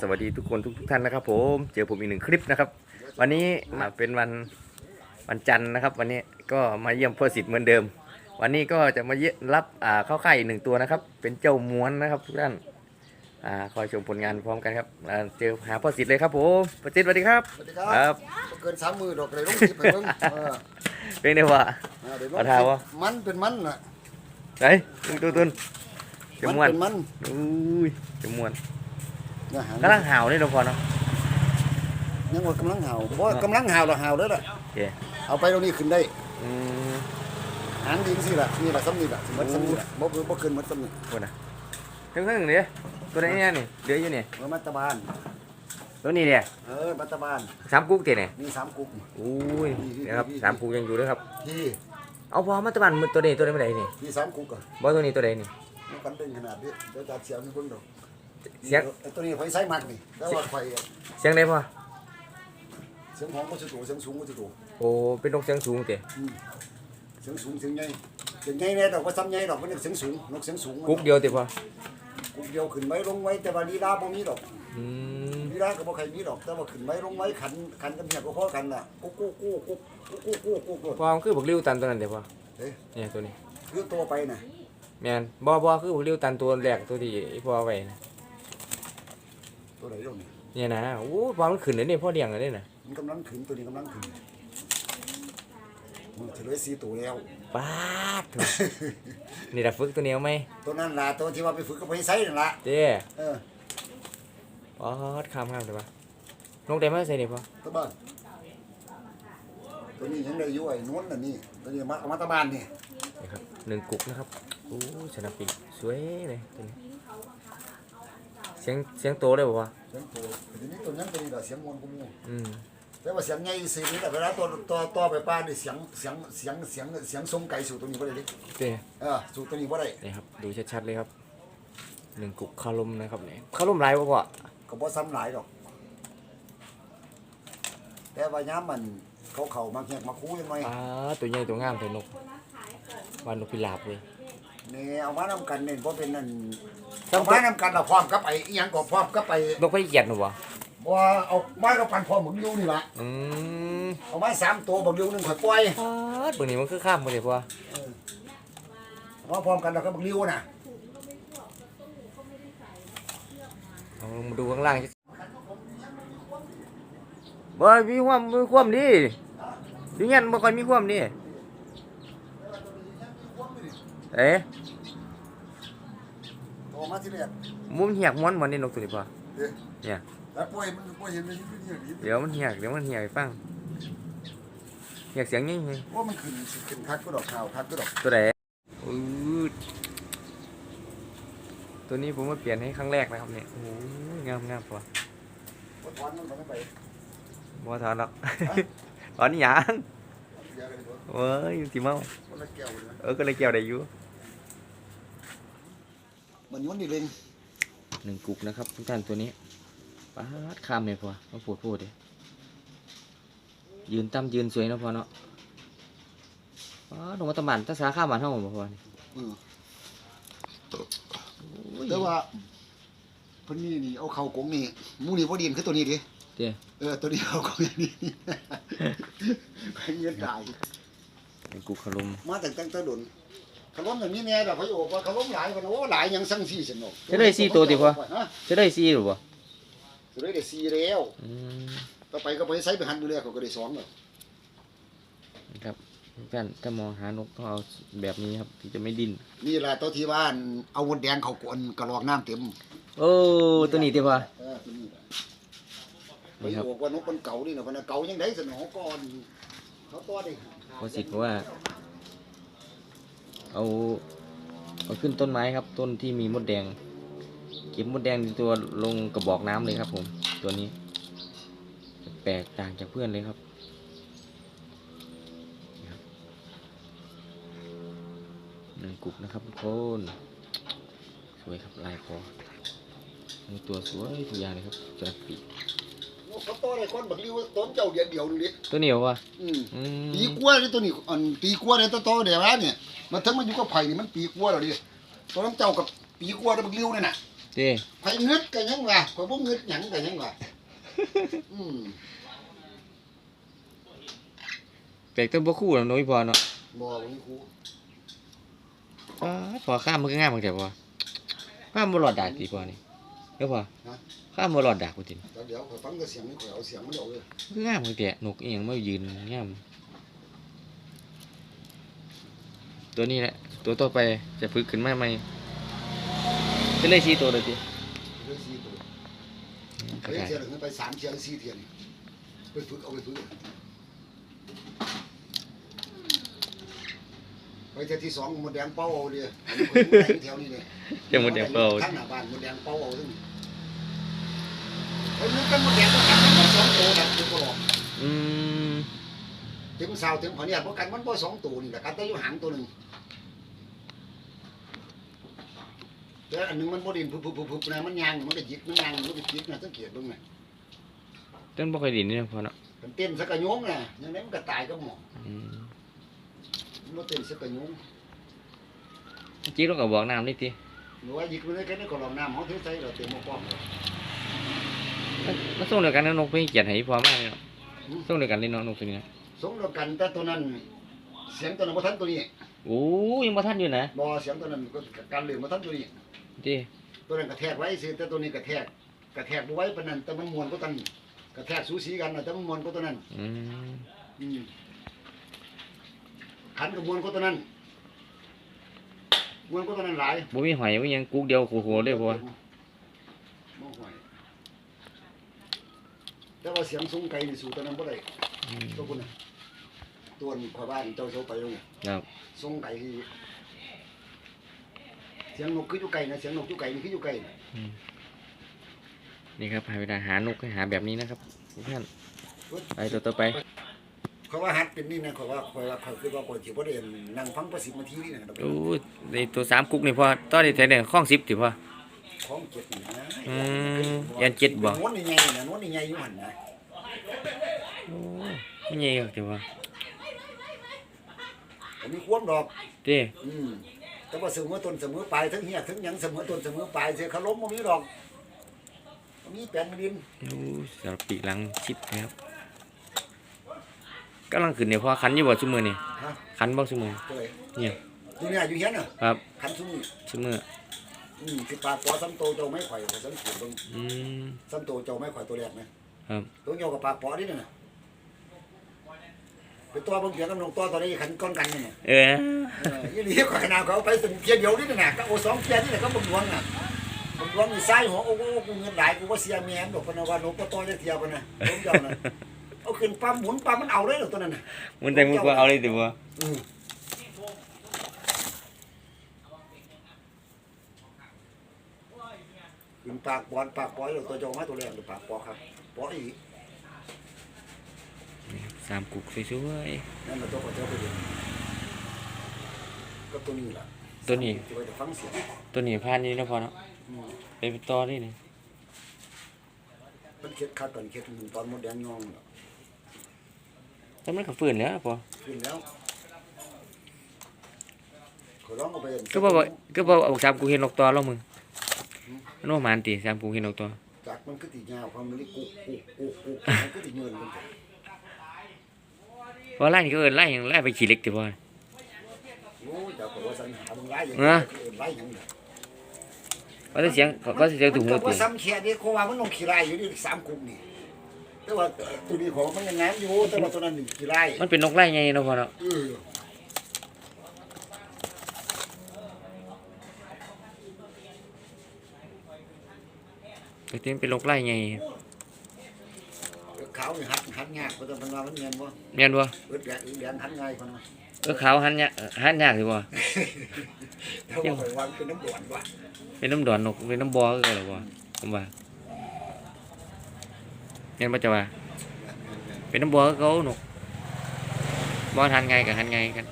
สวัสดีทุกคนทุกทุกท่านนะครับ ผมเจอผมอีกหนึ่งคลิปนะครับ วันนี้มาเป็นวันวันจันทร์นะครับ วันนี้ก็มาเยี่ยมพ่อสิทธิ์เหมือนเดิม วันนี้ก็จะมาเยี่ยมรับอ่าเข้าค่ายอีกหนึ่งตัวนะครับ เป็นเจ้าม้วนนะครับ ทุกท่านอ่าคอยชมผลงานพร้อมกันครับอ่าเจอหาพ่อสิทธิ์เลยครับผมพ่อสิทธิ์สวัสดีครับสวัสดีครัครับบ่เกินสามมือดอกเลยลงคลิปไปเบิ่งเออเป็นไงวะเออเดี๋ยวลงเอาเท้าวะมันเป็นมันน่ะไหนตุนตุนตุนเจะม้วนเป็นมัน อุ้ยเจะม้วน เนี่ยหางกำลังห่าวนี่เราพอเนาะยังว่ากำลังเห่าบ่กำลังเห่าแล้วเห่าแล้วล่ะโอเคเอาไปตรงนี้ขึ้นได้อืมหางดินสิล่ะนี่ล่ะซ้ำนี่ล่ะสิหมดซ้ำนี่ล่ะบ่บ่บ่ขึ้นหมดซ้ำนี่พูดนะเพิ่งเพิ่งเนี่ยตัวไหนเนี่ยนี่เดืออยู่นี่เออมัตตบานตัวนี้เนี่ยเออมัตตบานสามกุ๊กเตะเนี่ยมีสามกุ๊กอุ้ยนะครับสามกุ๊กยังอยู่ด้วยครับที่เอาพอมาตะบันมือตัวนี้ตัวนี้ไม่ได้นี่มีสามกุ๊กอะบอตัวนี้ตัวใดนี่มันกันเป็นขนาดนี้เดี๋ยวจะเสียงให้เบิ่งดอก เสียง ไอ้ตัวนี้ไฟใช้มักนี่แต่ว่าไฟเสียงได้พอเสียงของบ่สิโตเสียงสูงบ่สิโตโอ้เป็นนกเสียงสูงเตะอืมเสียงสูงเสียงใหญ่เสียงใหญ่แน่ดอกว่าซ้ำใหญ่ดอกมันเสียงสูงนกเสียงสูงมันกุ๊กเดียวเตะพอกุ๊กเดียวขึ้นไว้ลงไว้แต่ว่าลีลาบ่มีดอกอืมลีลาก็บ่ใครมีดอก แต่ว่าขึ้นไว้ลงไว้ขันขันกันเนี่ยก็พอกันน่ะกุ๊กกุ๊กกุ๊กกุ๊กกุ๊กกุ๊กกุ๊กกุ๊กพอมันคือบักริ้วตันตัวนั้นเตะพอเอ๊ะเนี่ยตัวนี้คือตัวไปน่ะแมนบอบอคือบักริ้วตันตัวแรกตัวที่พอเอาไว้นะ ตัวไหนตรงนี้เนี่ยนะโอ้พอมันขึ้นเลยนี่พ่อเลี้ยงเลยนี่นะมันกำลังขึ้นตัวนี้กำลังขึ้นมันเฉลยสีตัวแล้วป้าดโถ่นี่ละฝึกตัวเหนียวไหมตัวนั้นล่ะตัวที่ว่าไปฝึกกับไปไซนั่นล่ะเจ้เออป๊อดข้ามข้ามเลยปะนกได้มาใส่นี่พอตัวบ้านตัวนี้ยังได้อยู่ไอ้นวลน่ะนี่ตัวนี้มาเอามาตะบ้านนี่ นี่ครับหนึ่งกุกนะครับโอ้ชนะปีกสวยเลยตัวนี้ เสียงเสียงโตเลยบอกว่าเสียงตัวตัวนี้ตัวนั้นตัวนี้ล่ะเสียงมวลกูมูอืมแต่ว่าเสียงใหญ่สินี่แหละเวลาตัวตัวตัวไปป้านี่เสียงเสียงเสียงเสียงเสียงทรงไก่สู่ตัวนี้บ่ได้ดิเต้เออสู่ตัวนี้บ่ได้นี่ครับดูชัดๆเลยครับหนึ่งกุกคาลมนะครับเนี่ยคาลมลายบ่พ่อก็บ่ซ้ำหลายดอก แต่ว่ายามมันเขาเข้ามาแขกมาคูยังไงอ่าตัวใหญ่ตัวงามตัวานกวานนกพิราบเลย นี่เอามานํกันนี่บ่เป็นนั่นต้อเอางมานํกันน่ะพร้อมกับไอ้อีหยังก็พร้อมกับไอ้นกไฟเกียดหนูบ่บ่เอามากับปันพร้อมบักอยู่นี่ล่ะอืมเอามาสามตัวบักอยู่หนึงข่อยปล่อยป๊าดตัวนี้มันคือข้ามไปเลยพ่อเอามาพร้อมกันแล้วก็บักอยู่น่ะเอาลงมาดูข้างล่างบ่มีความมีความดีอยู่เงี้ยบ่ค่อยมีความดีเอ๊ะ โตมาทีแรกมุมเหียกม้วนเหมือนนี่นกตัวนี้ป่ะเด้เนี่ยแล้วปล่อยมันปล่อยเห็นมันอยู่นี่นี่เดี๋ยวมันเหียกเดี๋ยวมันเหียกให้ฟังเหียกเสียงยิ่งว่ามันขึ้นสิขึ้นคักก็ดอกขาวคักก็ดอกตัวไหนอืดตัวนี้ผมมาเปลี่ยนให้ครั้งแรกนะครับเนี่ยโอ้ยงามงามป่ะบ่ถอนมันก็ไม่ไปบ่ถอนหรอกถอนนี่หยังเดี๋ยวเลยบ่เว้ยสิเมาคนละแก้วเลยนะเออก็เลยเกี่ยวได้อยู่ มันย้อนนี่เล็งหนึ่งกุกนะครับทุกท่านตัวนี้ป้าดข้ามเลยพอมาพูดพูดดิยืนตั้มยืนสวยเนาะพอเนาะป้าดลงมาตะบันตะสาข้ามบ้านเฮาบ่พอนี่อือโอ้ยแต่ว่าเพิ่นนี่นี่เอาเข้ากงนี่หมูนี่บ่ดีนคือตัวนี้ดิเด้เออตัวนี้เอากงนี่ไปเงินตายหนึ่งกุกขลุมมาแต่ตั้งแต่ดน ขล้มอย่างนี้แน่ดอกเขาบอกว่าขล้มหลายคนโอ้หลายยังสั่งซี่สนุกจะได้สี่ตัวดิพอฮะจะได้ซีหรือบ่จะได้ได้สี่แล้วอืมต่อไปก็ไปใช้ไปหันดูแลเขาก็ได้สองแล้วนะครับทุกท่านถ้ามองหานกต้องเอาแบบนี้ครับที่จะไม่ดิ้นนี่แหละตัวที่ว่าเอามดแดงเขากวนกระรอกน้ำเต็มโอ้ตัวนี้ติพอเออตัวนี้แหละไปนี่ครับบอกว่านกมันเก่านี่นะพันนะเก่ายังไงสนอก่อนเขาตัวดิพอสิทธิ์บอกว่า เอาเอาขึ้นต้นไม้ครับ ต้นที่มีมดแดง เก็บมดแดงในตัวลงกระบอกน้ำเลยครับ ผม ตัวนี้ แปลกต่างจากเพื่อนเลยครับนี่ครับหนึ่งกุกนะครับทุกคนสวยครับลายคอมีตัวสวยทุกอย่างเลยครับจระปีเขาตัวอะไรคนบักริ้วต้นเจ้าเดียวเดียวนึงดิตัวเหนียววะอืมอืมปีกว่าเลยตัวนี้อันปีกว่าเลยตัวโตเดี๋ยวนะเนี่ย มันถึงมันอยู่กับไผ่นี่มันปีกว่าแล้วดิตัวน้ำเจ้ากับปีกว่าแล้วบักริ้วนี่น่ะเจ้ไผเงึดกันยังวะข่อยบ่เงึดหยังกันยังวะอืมแปลกแตัวบ่คู่แล้วเนาะอีพอเนาะบ่บ่มีครูอ้าพอข้ามมันก็ง่ายมันแต่พอข้ามบ่หลอดดากติพอนี่เด้อพอข้ามบ่หลอดดากกูติแต่เดี๋ยวข่อยฟังแต่เสียงนี่ข่อยเอาเสียงมันออกเลยมันก็ง่ายมันแต่นกอีหยังมายืนงาม ตัวนี้แหละ ตัวต่อไปจะฝึกขึ้นมาใหม่เป็นเลยสี่ตัวเลยติเรื่องสี่ตัวก็เฮ้ยได้เสียงไปสามเสียงสี่เทียนไปฝึกเอาไปฝึกไปเที่ยวที่สองหมดแดงเป้าเอาเลยอันนี้ข่อยอยู่แถวนี้เลยเดี๋ยวมันเดี๋ยวเปิดข้างหน้าบ้านหมดแดงเป้าเอาซึ่งเฮ้ยมันเป็นหมดแดงต้องกันมันสองตัวดับตัวก็หลอกอืม ถึงสาวถึงพอเนี่ยเพราะกันมันบ่สองตัวนี่แหละกันแต่อยู่หางตัวหนึ่งแต่อันหนึงมันบ่ดินพุบๆๆๆนะมันยางมันก็จิกมันยางมันก็จิกนะสังเกตเบิ่งนะต้นบ่ค่อยดีนี่นะพอเนาะมันเต้นสักกะโยงนะยังไงมันก็ตายก็หมออืมมันบ่เต้นสักกะโยงจี้เราก็บอกน้ำนี่ติหรือว่ายิกมันได้แค่นี้ก็ลองน้ำเขาเทใส่เราเต็มหม้อป้อมเลยมันส่งเดียวกันนะนกไปเกียรติให้พอมากเลยเนาะส่งเดียวกันเลยเนาะนกตัวนี้นะ สมแล้วกันแต่ตัวนั้น เสียงตัวนั้นบ่ทันตัวนี้โอ้ยังบ่ทันอยู่นะบ่เสียงตัวนั้นก็การเลืองบ่ทันตัวนี้ติตัวนั้นกระแทกไว้สิแต่ตัวนี้กระแทกกระแทกบ่ไว้ปานนั้นแต่มันมวนก็ตันกระแทกสูสีกันนะแต่มันมวนก็ตัวนั้นอืมอืมขันกับมวนก็ตัวนั้นมวนก็ตัวนั้นหลายบ่มีหอยบ่มีหยังกุกเดียวโคโหเลยพอบ่ไหวแต่ว่าเสียงสูงไกลนี่สู่ตัวนั้นบ่ได้อืมตัวคุณน่ะ ตัวนี้พ่อบ้านเจ้าโซไปลงเนี่ยครับสูงไกลคือเสียงนกคืออยู่ไกลนะเสียงนกอยู่ไกลนี่คืออยู่ไกลน่ะอืมนี่ครับหาเวลาหานกให้หาแบบนี้นะครับทุกท่านไปตัวต่อไปเขาว่าฮัดเป็นนี่นะเขาว่าเขาว่าเขาคือว่าคนสิบ่ได้นั่งฟังประสิทธิ์มาทีนี่นะโอ้ยในตัวสามกุ๊กนี่พอตอนนี้แถวเนี่ยข้องสิบติพอของเก็บนี่นะอืมยันเจ็ดบ่นวลนี่ไงนะนวลนี่ไงอยู่หั่นนะโอ้ยไม่ใหญ่หรอกติพ ออันนี้ควมดอกเต้อืมแต่ว่าเสมอต้นเสมอปลายทั้งเฮียทั้งหยังเสมอต้นเสมอปลายเสียเขาล้มบ่มีดอกบ่มีแปลนดินโอ้ยสำหรับปีกหลังชิดนะครับกำลังขึ้นเนี่ยพอคันอยู่บ่ซุมือนี่ฮะคันบ่ซุมือ ตัวไหนเนี่ย อยู่เนี่ยอยู่เฮียนน่ะครับคันซุ่มนี่ซุมืออืมสิปากปอซ้ำโตเจ้าไม้ข่อยข่อยสังเกตเบิ่งอืม ซ้ำโตเจ้าไม้ข่อยตัวแรกนะครับ ตัวเหี่ยวกับปากปอนี่น่ะ เป็นตัวเบิ่งเสียงกับนกตัวตัวนี้ขันก้อนกันนี่น่ะเออเออยี่นี่ข่อยนาเขาเอาไปถึงเทียเดียวนี่น่ะก็โอ้สองเทียนี่น่ะก็บ่ดวงน่ะบ่ดวงนี่ซ้ายหัวโอ้โหกูเงินหลายกูว่าเสียแม่นดอกพะนะว่านกตัวโตจะเทียบ่นะลมเจ้าน่ะเอาขึ้นปั๊มหมุนปั๊มมันเอาเลยดอกตัวนั้นน่ะมันแต่มึงก็เอาเลยติพออืมขึ้นปากบอลปากปอยดอกตัวเจ้ามาตัวแรกดอกปากปอครับปออีก สามกุ๊กสวยนั่นแหละตัวของเจ้าไปดูก็ตัวนี้ล่ะๆตัวนี้ที่ว่าจะฟังเสียงตัวนี้ผ่านนี่แล้วพอเนาะอืมไปเป็นต่อนี่นี่มันเค็ดคัดก่อนเค็ดหนึ่งตอนมดแดงยองน่ะแต่มันก็ฟื้นแล้วพอขึ้นแล้วขอร้องเอาไปเห็นก็บ่ว่าก็บ่เอาสามกุ๊กเห็นนกต่อแล้วมึงมันว่าหมานติสามกุ๊กเห็นนกต่อจากมันก็ติยาวความมันนี่กุกกุกกุกกุกมันก็ติเงินมัน จ้ะเพราะไล่นี่ก็เอิ้นไล่หยังไล่ไปขี้เหล็กติพอโอ้ยเจ้าก็ว่าสัญหามึงไล่อย่างเออเอิ้นไล่อย่างนี้ว่าแต่เสียงก็สิเสียงถูกหูมันก็ติว่าซ้ำแค่นี้เขาว่ามันลงขี้ไล่อยู่นี่สามกุกนี่แต่ว่าตัวนี้ของมันยังไงอยู่แต่ว่าตัวนั้นนี่ขี้ไล่มันเป็นนกไล่ไงเนาะพอเนาะเออไปเต็มเป็นนกไล่ไงขาว นี่หัดหัดยากเพราะแต่มันว่ามันเงียนบ่แม่นบ่เอิดแดงแดงหัดง่ายกว่านะเออขาวหันยากหันยากสิบ่ถ้าว่าไปวางเป็นน้ำด่วนว่ะเป็นน้ำดอนนกเป็นน้ำบ่อคือกันหรอบ่ผมว่าแม่นบ่จะว่าเป็นน้ำบ่อคือเขานกบ่ทันไงกับหันไงกัน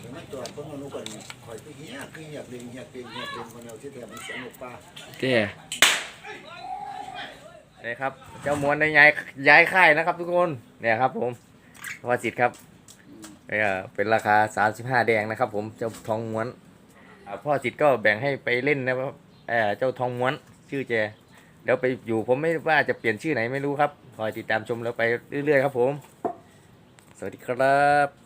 เดี๋ยวมันตัวเพิ่งมารู้กันคอยคือเฮียคือเฮียเลียงเฮียเลียงเฮียเลียงคนเดียวที่แท้มันเสียงนกปลาเต้ นี่ครับ เจ้ามวนได้ย้ายย้ายค่ายนะครับ ทุกคนเนี่ยครับ ผมวาจิตครับเนี่ยเป็นราคา35แดงนะครับ ผมเจ้าทองม้วนพ่อสิทธิ์ก็แบ่งให้ไปเล่นนะครับเออเจ้าทองม้วนชื่อแจเดี๋ยวไปอยู่ผมไม่ว่าจะเปลี่ยนชื่อไหนไม่รู้ครับ คอยติดตามชมแล้วไปเรื่อยๆครับผม สวัสดีครับ